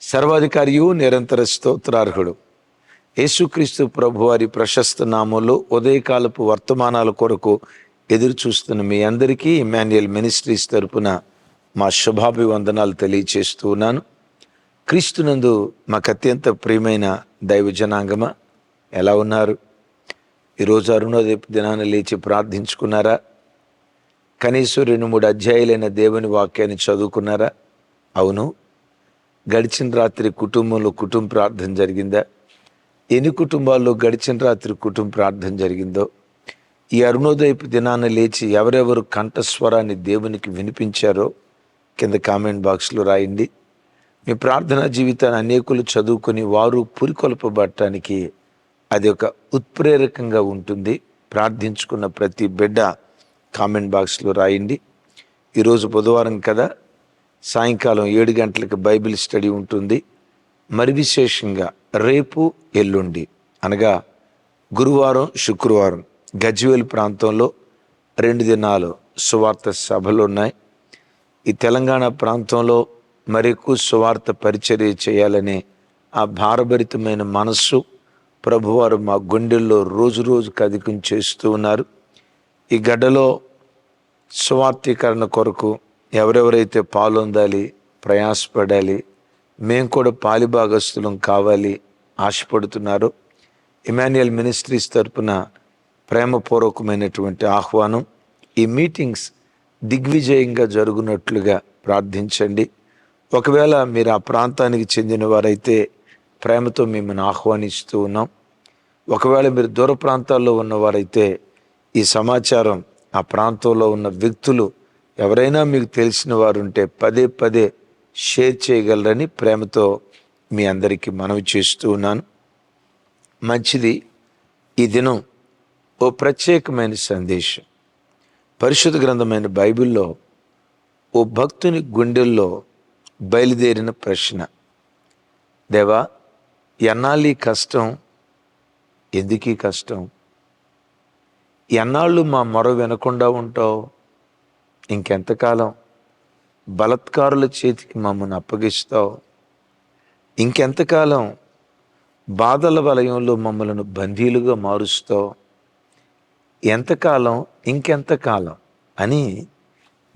సర్వాధికారియు నిరంతర స్తోత్రార్హుడు. యేసుక్రీస్తు ప్రభువారి ప్రశస్త నామంలో ఉదయకాలపు వర్తమానాల కొరకు ఎదురు చూస్తున్న మీ అందరికీ ఇమాన్యుయల్ మినిస్ట్రీస్ తరపున మా శుభాభివందనాలు తెలియచేస్తూ ఉన్నాను. క్రీస్తునందు మాకు అత్యంత ప్రియమైన దైవ జనాంగమ ఎలా ఉన్నారు? ఈరోజు అరుణోదయపు దినాన్ని లేచి ప్రార్థించుకున్నారా? కనీసం రెండు మూడు అధ్యాయులైన దేవుని వాక్యాన్ని చదువుకున్నారా? అవును గడిచిన రాత్రి కుటుంబంలో కుటుంబ ప్రార్థన జరిగిందా? ఎన్ని కుటుంబాల్లో గడిచిన రాత్రి కుటుంబ ప్రార్థన జరిగిందో? ఈ అరుణోదయపు దినాన్ని లేచి ఎవరెవరు కంఠస్వరాన్ని దేవునికి వినిపించారో కింద కామెంట్ బాక్స్లో రాయండి. మీ ప్రార్థనా జీవితాన్ని అనేకులు చదువుకొని వారు పురికొల్పబడటానికి అది ఒక ఉత్ప్రేరకంగా ఉంటుంది. ప్రార్థించుకున్న ప్రతి బిడ్డ కామెంట్ బాక్స్లో రాయండి. ఈరోజు బుధవారం కదా? సాయంకాలం ఏడు గంటలకు బైబిల్ స్టడీ ఉంటుంది. మరి విశేషంగా రేపు ఎల్లుండి అనగా గురువారం శుక్రవారం గజ్వేల్ ప్రాంతంలో రెండు దినాలు సువార్త సభలు ఉన్నాయి. ఈ తెలంగాణ ప్రాంతంలో మరెక్కువ సువార్త పరిచర్య చేయాలనే ఆ భారభరితమైన మనస్సు ప్రభువారు మా గుండెల్లో రోజు రోజుకు అధికం చేస్తూ ఉన్నారు. ఈ గడ్డలో స్వార్థీకరణ కొరకు ఎవరెవరైతే పాలొందాలి ప్రయాసపడాలి మేము కూడా పాలిభాగస్తులం కావాలి ఆశపడుతున్నారు. ఇమాన్యుయల్ మినిస్ట్రీస్ తరపున ప్రేమపూర్వకమైనటువంటి ఆహ్వానం ఈ మీటింగ్స్ దిగ్విజయంగా జరుగునట్లుగా ప్రార్థించండి. ఒకవేళ మీరు ఆ ప్రాంతానికి చెందిన వారైతే ప్రేమతో మిమ్మల్ని ఆహ్వానిస్తూ ఉన్నాం. ఒకవేళ మీరు దూర ప్రాంతాల్లో ఉన్నవారైతే ఈ సమాచారం ఆ ప్రాంతంలో ఉన్న వ్యక్తులు ఎవరైనా మీకు తెలిసిన వారు ఉంటే పదే పదే షేర్ చేయగలరని ప్రేమతో మీ అందరికీ మనవి చేస్తూ ఉన్నాను. మంచిది. ఈ దినం ఓ ప్రత్యేకమైన సందేశం. పరిశుద్ధ గ్రంథమైన బైబిల్లో ఓ భక్తుని గుండెల్లో బయలుదేరిన ప్రశ్న. దేవా ఎన్నాళ్ళు ఈ కష్టం? ఎందుకీ కష్టం? ఎన్నాళ్ళు మా మొర వినకుండా ఉంటావు? ఇంకెంతకాలం బలత్కారుల చేతికి మమ్మల్ని అప్పగిస్తావు? ఇంకెంతకాలం బాధల వలయంలో మమ్మలను బందీలుగా మారుస్తావు? ఎంతకాలం ఇంకెంతకాలం అని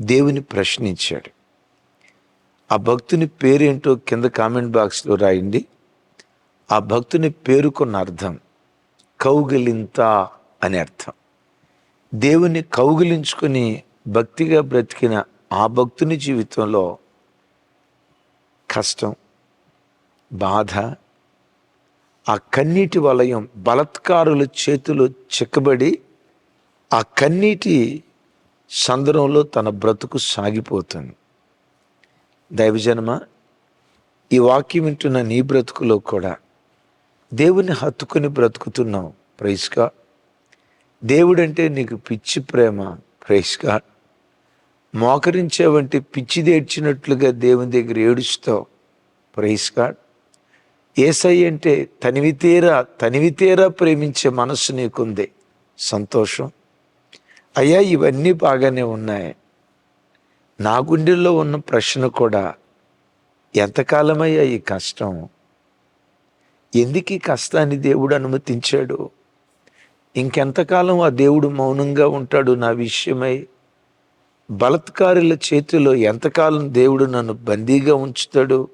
దేవుని ప్రశ్నించాడు. ఆ భక్తుని పేరేంటో కింద కామెంట్ బాక్స్లో రాయండి. ఆ భక్తుని పేరుకున్న అర్థం కౌగిలింత అని అర్థం. దేవుని కౌగిలించుకొని భక్తిగా బ్రతికిన ఆ భక్తుని జీవితంలో కష్టం బాధ ఆ కన్నీటి వలయం బలత్కారుల చేతులు చిక్కబడి ఆ కన్నీటి సందర్భంలో తన బ్రతుకు సాగిపోతుంది. దైవజనమ ఈ వాక్యం వింటున్న నీ బ్రతుకులో కూడా దేవుని హత్తుకుని బ్రతుకుతున్నావు. ప్రైస్గా దేవుడంటే నీకు పిచ్చి ప్రేమ ప్రైస్గా మోకరించే వంటి పిచ్చిదేడ్చినట్లుగా దేవుని దగ్గర ఏడుస్తావు. ప్రైస్గా ఏసై అంటే తనివితేరా తనివితేరా ప్రేమించే మనసు నీకుంది. సంతోషం. అయ్యా ఇవన్నీ బాగానే ఉన్నాయి. నా గుండెల్లో ఉన్న ప్రశ్న కూడా ఎంతకాలమయ్యా ఈ కష్టం? ఎందుకు ఈ కష్టాన్ని దేవుడు అనుమతించాడు? ఇంకెంతకాలం ఆ దేవుడు మౌనంగా ఉంటాడు నా విషయమై? బలత్కారుల చేతిలో ఎంతకాలం దేవుడు నన్ను బందీగా ఉంచుతాడు?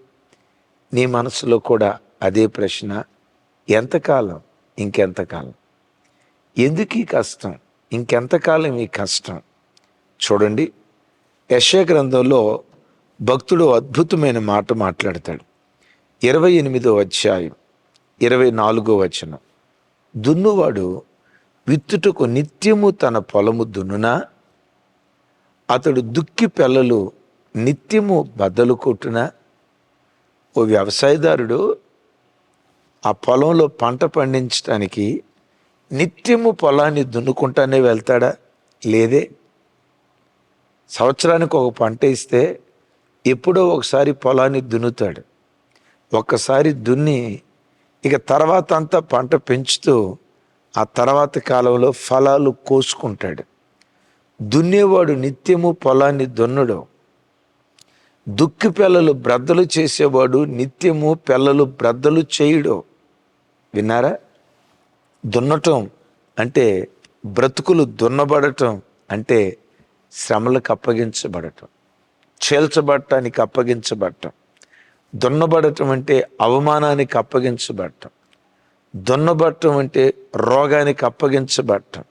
నీ మనసులో కూడా అదే ప్రశ్న. ఎంతకాలం? ఇంకెంతకాలం? ఎందుకు ఈ కష్టం? ఇంకెంతకాలం ఈ కష్టం? చూడండి యశ గ్రంథంలో భక్తుడు అద్భుతమైన మాట మాట్లాడతాడు. ఇరవై ఎనిమిదో అధ్యాయం ఇరవై నాలుగో వచనం. దున్నువాడు విత్తుటకు నిత్యము తన పొలము దున్నునా? అతడు దుక్కి పిల్లలు నిత్యము బద్దలు కొట్టునా? ఓ వ్యవసాయదారుడు ఆ పొలంలో పంట పండించడానికి నిత్యము పొలాన్ని దున్నుకుంటానే వెళ్తాడా? లేదే. సంవత్సరానికి ఒక పంట ఇస్తే ఎప్పుడో ఒకసారి పొలాన్ని దున్నుతాడు. ఒక్కసారి దున్ని ఇక తర్వాత అంతా పంట పెంచుతూ ఆ తర్వాత కాలంలో ఫలాలు కోసుకుంటాడు. దున్నేవాడు నిత్యము పొలాన్ని దున్నడు. దుక్కి పిల్లలు బ్రద్దలు చేసేవాడు నిత్యము పిల్లలు బ్రద్దలు చేయడం. విన్నారా? దున్నటం అంటే బ్రతుకులు దున్నబడటం అంటే శ్రమలకు అప్పగించబడటం చేల్చబడటానికి అప్పగించబడటం దున్నబడటం అంటే అవమానానికి అప్పగించబడటం. దున్నబడటం అంటే రోగానికి అప్పగించబడటం.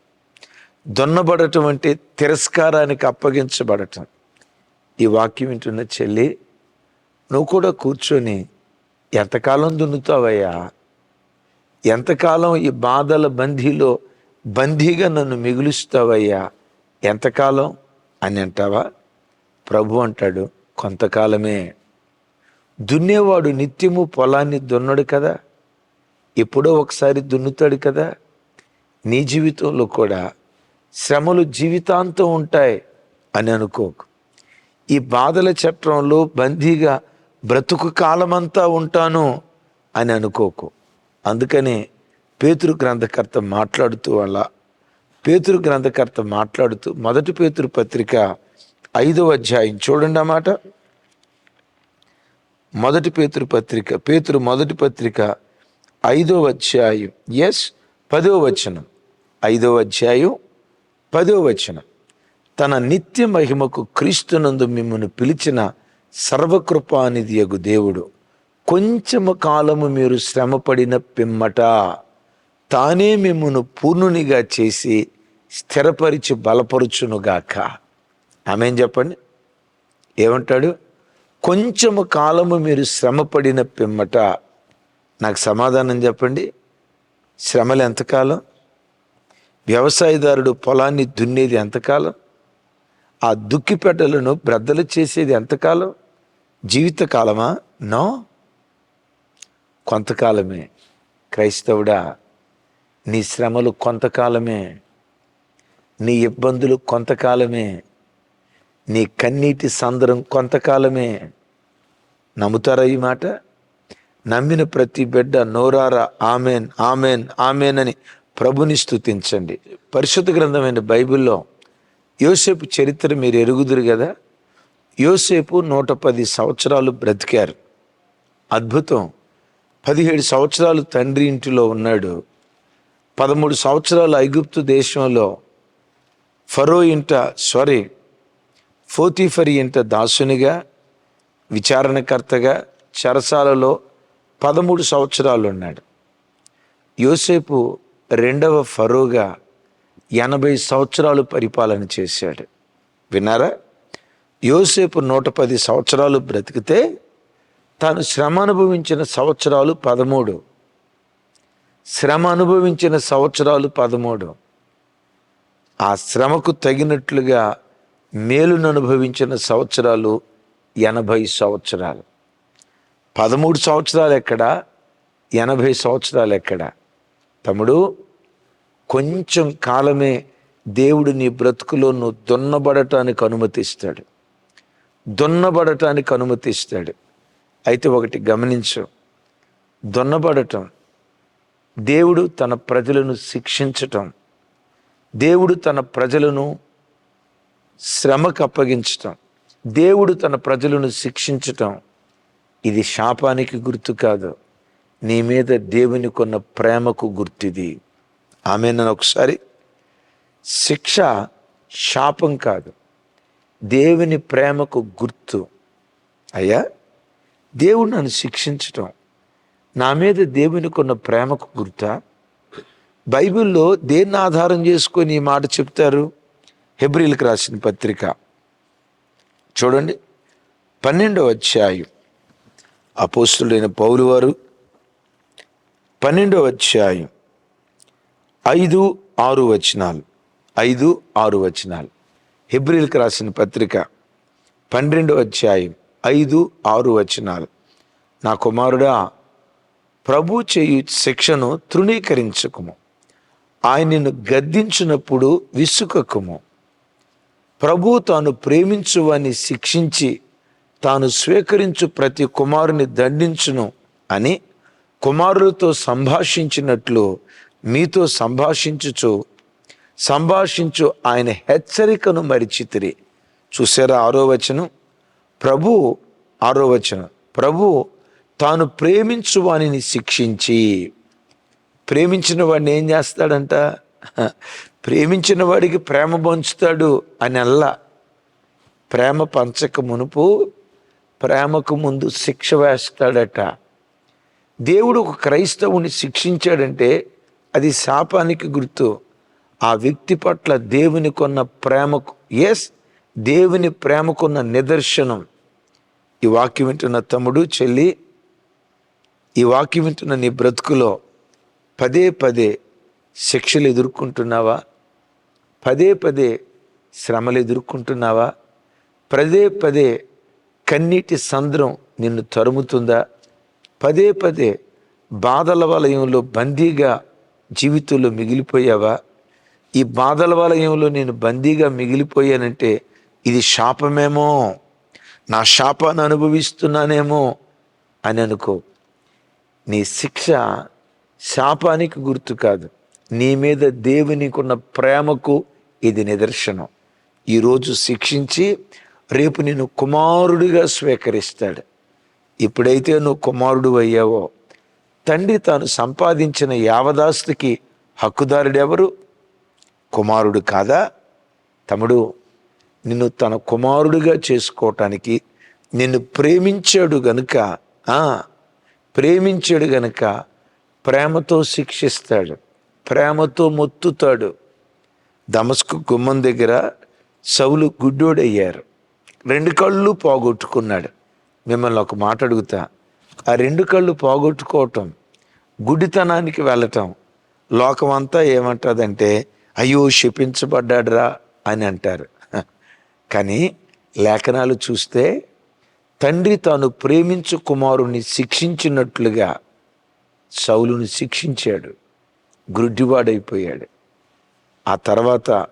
దున్నబడటం అంటే తిరస్కారానికి అప్పగించబడటం. ఈ వాక్యం వింటున్న చెల్లి నువ్వు కూడా కూర్చొని ఎంతకాలం దున్నుతావయ్యా? ఎంతకాలం ఈ బాధల బందీలో బందీగా నన్ను మిగులుస్తావయ్యా? ఎంతకాలం? అని అంటావా? ప్రభు అంటాడు కొంతకాలమే. దున్నేవాడు నిత్యము పొలాన్ని దున్నడు కదా ఎప్పుడో ఒకసారి దున్నుతాడు కదా. నీ జీవితంలో కూడా శ్రమలు జీవితాంతం ఉంటాయి అని అనుకోకు. ఈ బాధల చట్రంలో బందీగా బ్రతుకు కాలమంతా ఉంటాను అని అనుకోకు. అందుకనే పేతురు గ్రంథకర్త మాట్లాడుతూ అలా పేతురు గ్రంథకర్త మాట్లాడుతూ మొదటి పేతురు పత్రిక ఐదవ అధ్యాయం చూడండి అన్నమాట. మొదటి పేతురు పత్రిక పేతురు మొదటి పత్రిక ఐదో అధ్యాయం. ఎస్ పదో వచనం. ఐదో అధ్యాయం పదో వచనం. తన నిత్య మహిమకు క్రీస్తునందు మిమ్మల్ని పిలిచిన సర్వకృపానిధి యగు దేవుడు కొంచెము కాలము మీరు శ్రమపడిన పిమ్మట తానే మిమ్మను పూర్ణునిగా చేసి స్థిరపరిచి బలపరుచునుగాక ఆమెం చెప్పండి? ఏమంటాడు? కొంచెము కాలము మీరు శ్రమపడిన పిమ్మట నాకు సమాధానం చెప్పండి. శ్రమలు ఎంతకాలం? వ్యవసాయదారుడు పొలాన్ని దున్నేది ఎంతకాలం? ఆ దుక్కిపెట్టలను బ్రద్దలు చేసేది ఎంతకాలం? జీవితకాలమా? నో. కొంతకాలమే. క్రైస్తవుడా నీ శ్రమలు కొంతకాలమే. నీ ఇబ్బందులు కొంతకాలమే. నీ కన్నీటి సందరం కొంతకాలమే. నమ్ముతారా ఈ మాట? నమ్మిన ప్రతి బిడ్డ నోరారా ఆమెన్ ఆమెన్ ఆమెన్ అని ప్రభుని స్తుతించండి. పరిశుద్ధ గ్రంథమైన బైబిల్లో యోసేపు చరిత్ర మీరు ఎరుగుదురు కదా యోసేపు నూట పది సంవత్సరాలు బ్రతికారు. అద్భుతం. పదిహేడు సంవత్సరాలు తండ్రి ఇంటిలో ఉన్నాడు. పదమూడు సంవత్సరాలు ఐగుప్తు దేశంలో ఫరో ఇంట సారీ ఫోతీఫరి ఇంట దాసునిగా విచారణకర్తగా చెరసాలలో పదమూడు సంవత్సరాలు ఉన్నాడు. యోసేపు రెండవ ఫరోగా ఎనభై సంవత్సరాలు పరిపాలన చేశాడు. విన్నారా? యోసేపు నూట పది సంవత్సరాలు బ్రతికితే తాను శ్రమ అనుభవించిన సంవత్సరాలు పదమూడు. శ్రమ అనుభవించిన సంవత్సరాలు పదమూడు. ఆ శ్రమకు తగినట్లుగా మేలును అనుభవించిన సంవత్సరాలు ఎనభై సంవత్సరాలు. పదమూడు సంవత్సరాలు ఎక్కడ ఎనభై సంవత్సరాలు ఎక్కడ తమ్ముడు కొంచెం కాలమే దేవుడు నీ బ్రతుకులో నువ్వు దున్నబడటానికి అనుమతిస్తాడు. దున్నబడటానికి అనుమతిస్తాడు. అయితే ఒకటి గమనించు. దున్నబడటం దేవుడు తన ప్రజలను శిక్షించటం దేవుడు తన ప్రజలను శ్రమకు అప్పగించటం దేవుడు తన ప్రజలను శిక్షించటం ఇది శాపానికి గుర్తు కాదు. నీ మీద దేవుని కొన్న ప్రేమకు గుర్తిది. ఆమె నన్ను ఒకసారి. శిక్ష శాపం కాదు. దేవుని ప్రేమకు గుర్తు. అయ్యా దేవుడు నన్ను శిక్షించటం నా మీద దేవుని కొన్న ప్రేమకు గుర్తా? బైబిల్లో దేన్ని ఆధారం చేసుకొని ఈ మాట చెప్తారు? హెబ్రిల్కి రాసిన పత్రిక. చూడండి. పన్నెండవ అధ్యాయం. అపోస్తులైన పౌలు వారు పన్నెండవ అధ్యాయం ఐదు ఆరు వచనాలు. ఐదు ఆరు వచనాలు. హిబ్రిల్కి రాసిన పత్రిక పన్నెండవ అధ్యాయం ఐదు ఆరు వచనాలు. నా కుమారుడా ప్రభు చేయు శిక్షను తృణీకరించకుము. ఆయనను గద్దించినప్పుడు విసుకకుము ప్రభు తాను ప్రేమించువాన్ని శిక్షించి తాను స్వీకరించు ప్రతి కుమారుని దండించును అని కుమారులతో సంభాషించినట్లు మీతో సంభాషించుచు సంభాషించు ఆయన హెచ్చరికను మరిచితిరి చూసారా ఆరో వచనం? ప్రభు ఆరో వచనం. ప్రభు తాను ప్రేమించు వానిని శిక్షించి. ప్రేమించిన వాడిని ఏం చేస్తాడంట? ప్రేమించిన వాడికి ప్రేమ పంచుతాడు అని అల్లా. ప్రేమ పంచక మునుపు ప్రేమకు ముందు శిక్ష వేస్తాడట. దేవుడు ఒక క్రైస్తవుని శిక్షించాడంటే అది శాపానికి గుర్తు. ఆ వ్యక్తి పట్ల దేవుని కొన్న ప్రేమకు ఎస్ దేవుని ప్రేమకున్న నిదర్శనం. ఈ వాక్యం వింటున్న తమ్ముడు చెల్లి ఈ వాక్యం వింటున్న నీ బ్రతుకులో పదే పదే శిక్షలు ఎదుర్కొంటున్నావా? పదే పదే శ్రమలు ఎదుర్కొంటున్నావా? పదే పదే కన్నీటి సంద్రం నిన్ను తరుముతుందా? పదే పదే బాధల వలయంలో బందీగా జీవితంలో మిగిలిపోయావా? ఈ బాధల వలయంలో నేను బందీగా మిగిలిపోయానంటే ఇది శాపమేమో? నా శాపాన్ని అనుభవిస్తున్నానేమో అని అనుకో. నీ శిక్ష శాపానికి గుర్తు కాదు. నీ మీద దేవునికున్న ప్రేమకు ఇది నిదర్శనం. ఈరోజు శిక్షించి రేపు నేను కుమారుడిగా స్వీకరిస్తాడు. ఇప్పుడైతే నువ్వు కుమారుడు అయ్యావో తండ్రి తాను సంపాదించిన యావదాస్తుకి హక్కుదారుడెవరు? కుమారుడు కాదా? తమ్ముడు నిన్ను తన కుమారుడిగా చేసుకోవటానికి నిన్ను ప్రేమించాడు గనుక ప్రేమించాడు గనుక ప్రేమతో శిక్షిస్తాడు ప్రేమతో మొత్తుతాడు. దమస్కు గుమ్మం దగ్గర సౌలు గుడ్డోడయ్యారు. రెండు కళ్ళు పోగొట్టుకున్నాడు. మిమ్మల్ని ఒక మాట అడుగుతా. ఆ రెండు కళ్ళు పోగొట్టుకోవటం గుడితనానికి వెళ్ళటం లోకమంతా ఏమంటుందంటే అయ్యో శపించబడ్డాడురా అని అంటారు. కానీ లేఖనాలు చూస్తే తండ్రి తాను ప్రేమించు కుమారుణ్ణి శిక్షించినట్లుగా సౌలుని శిక్షించాడు. గుడ్డివాడైపోయాడు. ఆ తర్వాత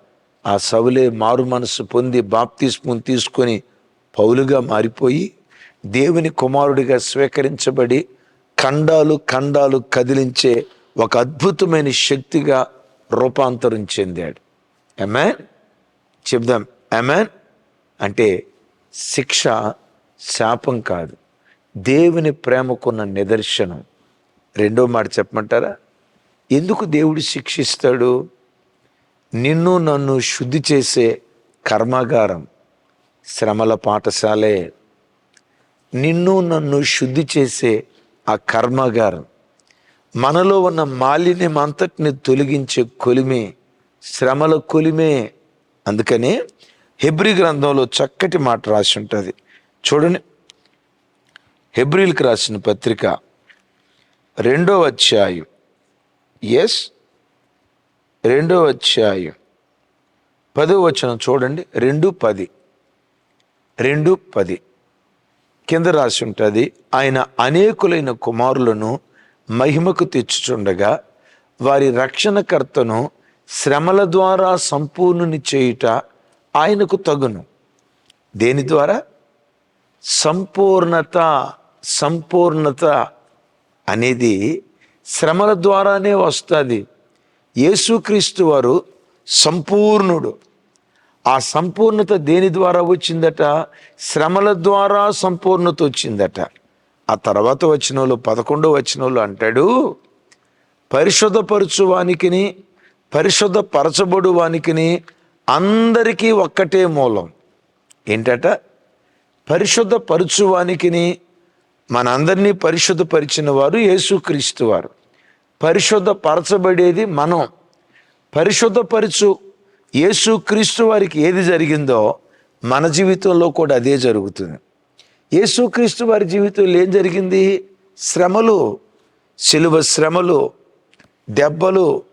ఆ సవులే మారు మనసు పొంది బాప్తిస్మును తీసుకొని పౌలుగా మారిపోయి దేవుని కుమారుడిగా స్వీకరించబడి ఖండాలు ఖండాలు కదిలించే ఒక అద్భుతమైన శక్తిగా రూపాంతరం చెందాడు. ఎమాన్ చెప్దాం. ఎమాన్ అంటే శిక్ష శాపం కాదు. దేవుని ప్రేమకున్న నిదర్శనం. రెండో మాట చెప్పమంటారా? ఎందుకు దేవుడు శిక్షిస్తాడు? నిన్ను నన్ను శుద్ధి చేసే కర్మాగారం శ్రమల పాఠశాలే. నిన్ను నన్ను శుద్ధి చేసే ఆ కర్మాగారం మనలో ఉన్న మాలిన్యం అంతటిని తొలగించే కొలిమే శ్రమల కొలిమే. అందుకనే హెబ్రి గ్రంథంలో చక్కటి మాట రాసి ఉంటుంది చూడండి. హెబ్రిల్కి రాసిన పత్రిక రెండో అధ్యాయం. ఎస్ రెండో అధ్యాయం. పదో వచనం చూడండి. రెండు పది. రెండు పది. కింద రాసి ఉంటుంది ఆయన అనేకులైన కుమారులను మహిమకు తెచ్చుచుండగా వారి రక్షణకర్తను శ్రమల ద్వారా సంపూర్ణుని చేయుట ఆయనకు తగును. దేని ద్వారా? సంపూర్ణత సంపూర్ణత అనేది శ్రమల ద్వారానే వస్తుంది. యేసుక్రీస్తు వారు సంపూర్ణుడు. ఆ సంపూర్ణత దేని ద్వారా వచ్చిందట? శ్రమల ద్వారా సంపూర్ణత వచ్చిందట. ఆ తర్వాత వచ్చిన వాళ్ళు పదకొండో వచ్చిన అంటాడు పరిశుద్ధపరచు వానికిని పరిశుద్ధ వానికిని అందరికీ ఒక్కటే మూలం. ఏంటట? పరిశుద్ధపరచువానికిని మనందరినీ పరిశుద్ధపరిచిన వారు యేసుక్రీస్తు వారు. పరిశుద్ధపరచబడేది మనం. పరిశుద్ధపరచు. యేసుక్రీస్తు వారికి ఏది జరిగిందో మన జీవితంలో కూడా అదే జరుగుతుంది. యేసుక్రీస్తు వారి జీవితంలో ఏం జరిగింది? శ్రమలు సిలువ శ్రమలు దెబ్బలు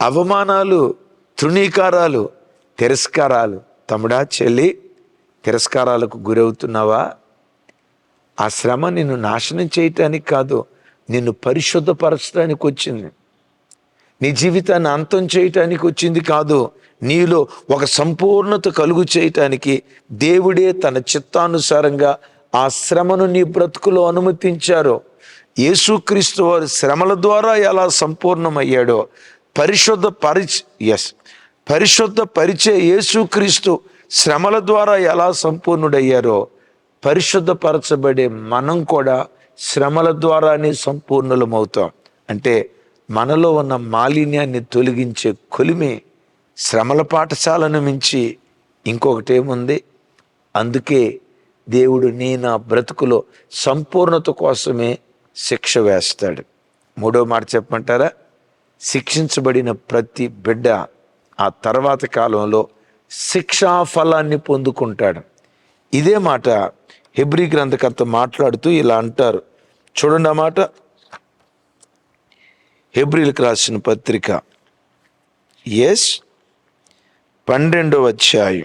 అవమానాలు తృణీకారాలు తిరస్కారాలు. తమ్ముడా చెల్లి తిరస్కారాలకు గురవుతున్నావా? ఆ శ్రమ నిన్ను నాశనం చేయటానికి కాదు. నిన్ను పరిశుద్ధపరచడానికి వచ్చింది. నీ జీవితాన్ని అంతం చేయటానికి వచ్చింది కాదు నీలో ఒక సంపూర్ణత కలుగు చేయటానికి దేవుడే తన చిత్తానుసారంగా ఆ శ్రమను నీ బ్రతుకులో అనుమతించారు. యేసుక్రీస్తు వారి శ్రమల ద్వారా ఎలా సంపూర్ణమయ్యాడో పరిశుద్ధ పరిచ ఎస్ పరిశుద్ధ పరిచే యేసుక్రీస్తు శ్రమల ద్వారా ఎలా సంపూర్ణుడయ్యారో పరిశుద్ధపరచబడే మనం కూడా శ్రమల ద్వారానే సంపూర్ణులమవుతాం. అంటే మనలో ఉన్న మాలిన్యాన్ని తొలగించే కొలిమి శ్రమల పాఠశాలను మించి ఇంకొకటేముంది? అందుకే దేవుడు నీ నా బ్రతుకులో సంపూర్ణత కోసమే శిక్ష వేస్తాడు. మూడో మాట చెప్పమంటారా? శిక్షించబడిన ప్రతి బిడ్డ ఆ తర్వాత కాలంలో శిక్షా ఫలాన్ని పొందుకుంటాడు. ఇదే మాట హెబ్రి గ్రంథకర్త మాట్లాడుతూ ఇలా అంటారు. చూడండి ఆ మాట. హెబ్రిల్కి రాసిన పత్రిక. ఎస్ పన్నెండవ అధ్యాయం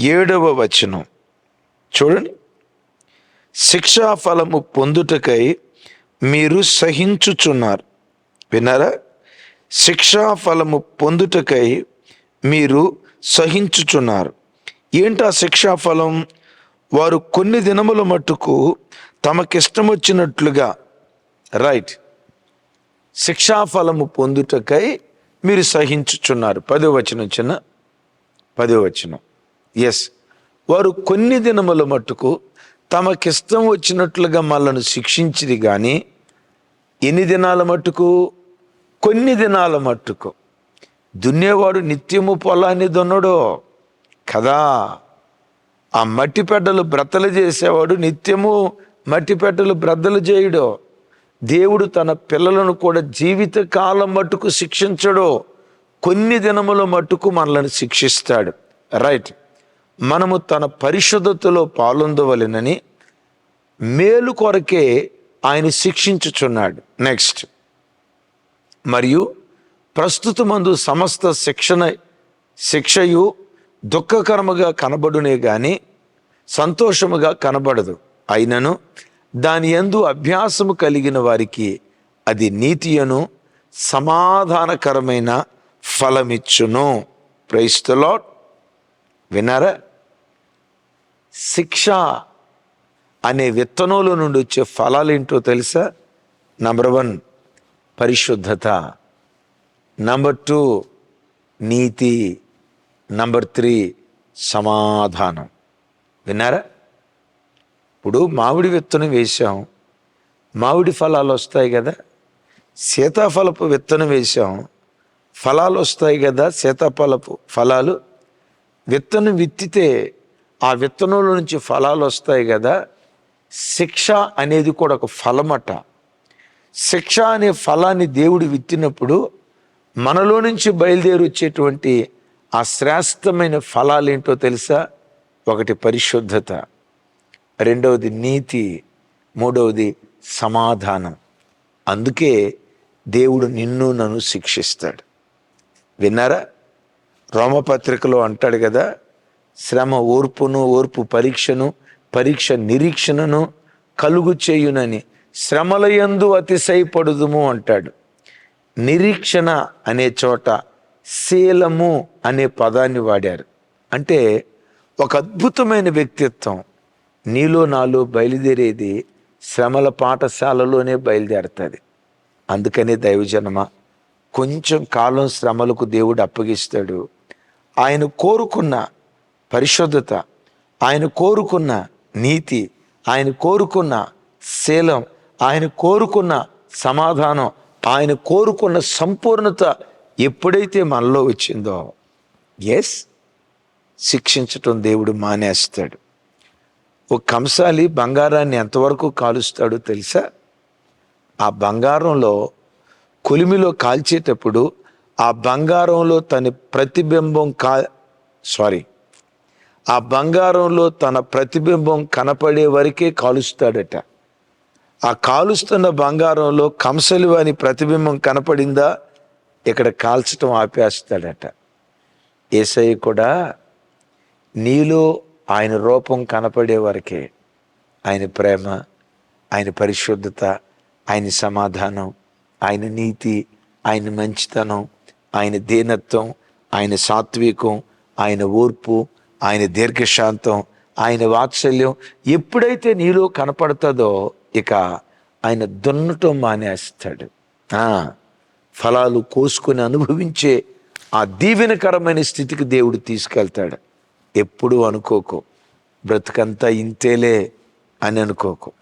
ఏడవ వచనం. చూడండి. శిక్షా ఫలము పొందుటకై మీరు సహించుచున్నారు. విన్నారా? శిక్షా ఫలము పొందుటకై మీరు సహించుచున్నారు. ఏంటా శిక్షాఫలం? శిక్షా ఫలం వారు కొన్ని దినముల మట్టుకు తమకిష్టం వచ్చినట్లుగా రైట్ శిక్షాఫలము పొందుటకై మీరు సహించుచున్నారు. పదో వచనం చిన్న. పదో వచనం. ఎస్ వారు కొన్ని దినముల మట్టుకు తమకిష్టం వచ్చినట్లుగా మనల్ని శిక్షించిది కానీ ఎన్ని దినాల మట్టుకు? కొన్ని దినాల మట్టుకు. దున్నేవాడు నిత్యము పొలాన్ని దున్నడో? కదా. ఆ మట్టి పెడ్డలు బ్రతలు చేసేవాడు నిత్యము మట్టి పెట్టలు బ్రద్దలు చేయడో దేవుడు తన పిల్లలను కూడా జీవిత కాలం మట్టుకు శిక్షించడో కొన్ని దినముల మట్టుకు మనల్ని శిక్షిస్తాడు. రైట్. మనము తన పరిశుద్ధతలో పాలొందవలెనని మేలు కొరకే ఆయన శిక్షించుచున్నాడు. నెక్స్ట్. మరియు ప్రస్తుతమందు సమస్త శిక్షణ శిక్షయు దుఃఖకరముగా కనబడునే కానీ సంతోషముగా కనబడదు. అయినను దాని యందు అభ్యాసము కలిగిన వారికి అది నీతియను సమాధానకరమైన ఫలమిచ్చును. ప్రైస్తలో విన్నారా? శిక్ష అనే విత్తనంలో నుండి వచ్చే ఫలాలు ఏంటో తెలుసా? నంబర్ వన్ పరిశుద్ధత. నంబర్ టూ నీతి. నంబర్ త్రీ సమాధానం. విన్నారా? ఇప్పుడు మామిడి విత్తనం వేసాం మామిడి ఫలాలు వస్తాయి కదా? సీతాఫలపు విత్తనం వేసాం ఫలాలు వస్తాయి కదా? సీతాఫలపు ఫలాలు. విత్తనం విత్తితే ఆ విత్తనంలో నుంచి ఫలాలు వస్తాయి కదా? శిక్ష అనేది కూడా ఒక ఫలమట. శిక్ష అనే ఫలాన్ని దేవుడు విత్తినప్పుడు మనలో నుంచి బయలుదేరి వచ్చేటువంటి ఆ శ్రేష్టమైన ఫలాలు ఏంటో తెలుసా? ఒకటి పరిశుద్ధత. రెండవది నీతి మూడవది సమాధానం. అందుకే దేవుడు నిన్ను నన్ను శిక్షిస్తాడు. విన్నారా? రోమపత్రికలో అంటాడు కదా శ్రమ ఓర్పును ఓర్పు పరీక్షను పరీక్ష నిరీక్షణను కలుగు చేయునని శ్రమలయందు అతిశయపడుదుము అంటాడు. నిరీక్షణ అనే చోట శీలము అనే పదాన్ని వాడారు. అంటే ఒక అద్భుతమైన వ్యక్తిత్వం నీలో నాలో బయలుదేరేది శ్రమల పాఠశాలలోనే బయలుదేరుతుంది. అందుకనే దైవజనమ కొంచెం కాలం శ్రమలకు దేవుడు అప్పగిస్తాడు. ఆయన కోరుకున్న పరిశుద్ధత ఆయన కోరుకున్న నీతి ఆయన కోరుకున్న శీలం ఆయన కోరుకున్న సమాధానం ఆయన కోరుకున్న సంపూర్ణత ఎప్పుడైతే మనలో వచ్చిందో ఎస్ శిక్షించటం దేవుడు మానేస్తాడు. ఒక కంసాలి బంగారాన్ని ఎంతవరకు కాలుస్తాడో తెలుసా? ఆ బంగారంలో కొలిమిలో కాల్చేటప్పుడు ఆ బంగారంలో తన ప్రతిబింబం కా సారీ ఆ బంగారంలో తన ప్రతిబింబం కనపడే వరకే కాలుస్తాడట. ఆ కాలుస్తున్న బంగారంలో కంసలి వాని ప్రతిబింబం కనపడిందా? ఇక్కడ కాల్చటం ఆపేస్తాడట. ఏసై కూడా నీలో ఆయన రూపం కనపడే వరకే ఆయన ప్రేమ ఆయన పరిశుద్ధత ఆయన సమాధానం ఆయన నీతి ఆయన మంచితనం ఆయన దీనత్వం ఆయన సాత్వికం ఆయన ఓర్పు ఆయన దీర్ఘశాంతం ఆయన వాత్సల్యం ఎప్పుడైతే నీలో కనపడుతుందో ఇక ఆయన దున్నటం మానేస్తాడు. ఫలాలు కోసుకొని అనుభవించే ఆ దీవెనకరమైన స్థితికి దేవుడు తీసుకెళ్తాడు. ఎప్పుడు అనుకోకు. బ్రతుకంతా ఇంతేలే అని అనుకోకు.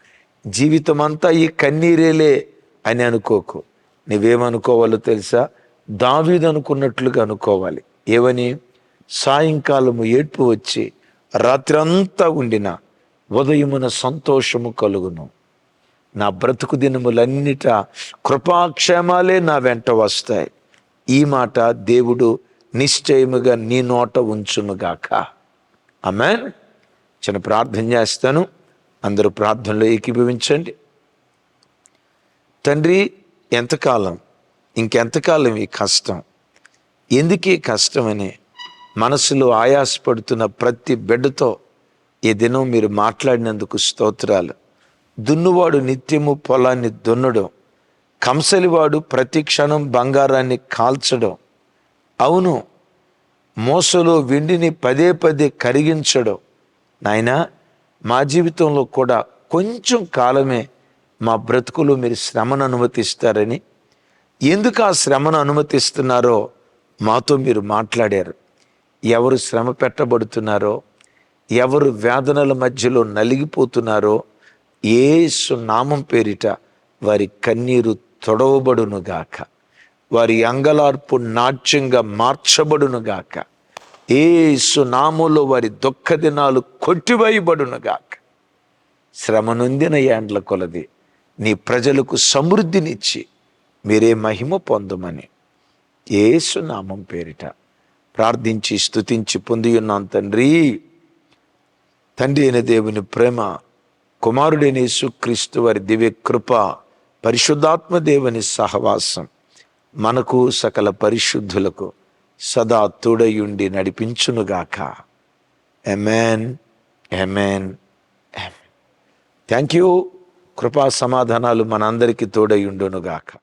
జీవితం అంతా ఈ కన్నీరేలే అని అనుకోకు. నువ్వేమనుకోవాలో తెలుసా? దావీదు అనుకున్నట్లుగా అనుకోవాలి. ఏమని? సాయంకాలము ఏడ్పు వచ్చి రాత్రంతా ఉండిన ఉదయమున సంతోషము కలుగును. నా బ్రతుకు దినములన్నిట కృపాక్షేమాలే నా వెంట వస్తాయి. ఈ మాట దేవుడు నిశ్చయముగా నీ నోట ఉంచునుగాక అమెన్ చిన్న ప్రార్థన చేస్తాను. అందరూ ప్రార్థనలో ఏకీభవించండి. తండ్రి ఎంతకాలం ఇంకెంతకాలం ఈ కష్టం? ఎందుకే కష్టమని? మనసులో ఆయాసపడుతున్న ప్రతి బిడ్డతో ఈ దినం మీరు మాట్లాడినందుకు స్తోత్రాలు. దున్నువాడు నిత్యము పొలాన్ని దున్నడం. కంసలివాడు ప్రతి క్షణం బంగారాన్ని కాల్చడం. అవును మోసలో వెండిని పదే పదే కరిగించడం. నాయనా మా జీవితంలో కూడా కొంచెం కాలమే మా బ్రతుకులు మీరు శ్రమను అనుమతిస్తారని. ఎందుకు ఆ శ్రమను అనుమతిస్తున్నారో మాతో మీరు మాట్లాడారు. ఎవరు శ్రమ పెట్టబడుతున్నారో ఎవరు వేదనల మధ్యలో నలిగిపోతున్నారో ఏసు నామం పేరిట వారి కన్నీరు తొడవబడునుగాక. వారి అంగలార్పు నాట్యంగా మార్చబడునుగాక. ఏసు నామంలో వారి దుఃఖ దినాలు కొట్టివేయబడునుగాక. శ్రమ నొందిన యాండ్ల కొలది. నీ ప్రజలకు సమృద్ధినిచ్చి మీరే మహిమ పొందమని ఏసునామం పేరిట ప్రార్థించి స్తుతించి పొంది తండ్రి. తండ్రి అయిన దేవుని ప్రేమ కుమారుడైన యేసుక్రీస్తు వారి దివ్య కృప పరిశుద్ధాత్మ దేవుని సహవాసం మనకు సకల పరిశుద్ధులకు సదా తోడయుండి నడిపించునుగాక. ఎమెన్ ఎమెన్ థ్యాంక్ యూ కృపా సమాధానాలు మనందరికీ తోడయుండునుగాక.